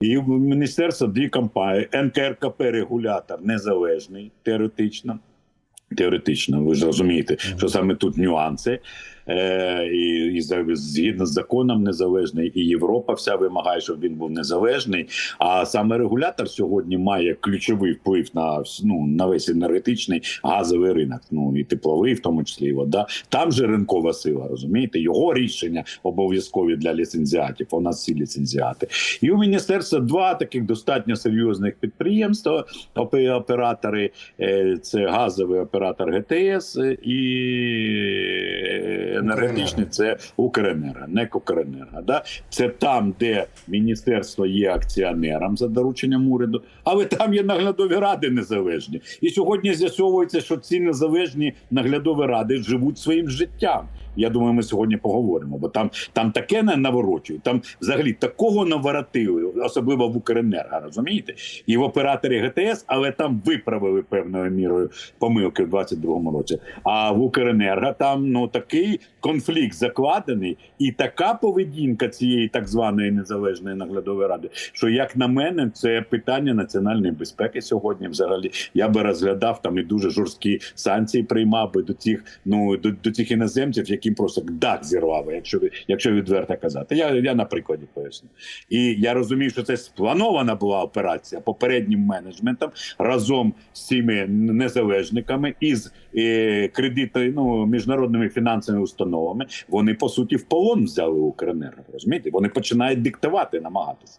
І в міністерство дві компанії. НКРКП регулятор незалежний теоретично. Теоретично, ви ж розумієте, що саме тут нюанси. Е, і, і згідно з законом незалежний, і Європа вся вимагає, щоб він був незалежний. А саме регулятор сьогодні має ключовий вплив на ну, на весь енергетичний газовий ринок, ну і тепловий, в тому числі і вода. Там же ринкова сила, розумієте? Його рішення обов'язкові для ліцензіатів. У нас всі ліцензіати. І у міністерства два таких достатньо серйозних підприємства. Оператори е, це газовий оператор ГТС е, і е, енергетичний це Укренерго, НЕК Укренерго. Да? Це там, де міністерство є акціонером за дорученням уряду, але там є наглядові ради незалежні. І сьогодні з'ясовується, що ці незалежні наглядові ради живуть своїм життям. Я думаю, ми сьогодні поговоримо, бо там, там таке не наворочують. Там взагалі такого наворотили, особливо в Укренерго, розумієте? І в операторі ГТС, але там виправили певною мірою помилки в 22-му році. А в Укренерго там ну такий конфлікт закладений, і така поведінка цієї так званої незалежної наглядової ради, що як на мене, це питання національної безпеки сьогодні. Взагалі я би розглядав там і дуже жорсткі санкції приймав би до цих ну до, до цих іноземців, яким просто дах зірвали, якщо якщо відверто казати. Я, я на прикладі поясню. І я розумію, що це спланована була операція попереднім менеджментом разом з цими незалежниками із е, кредитою ну міжнародними фінансовими установами. Вони по суті в полон взяли Укренерго. Розумієте? Вони починають диктувати, намагатися.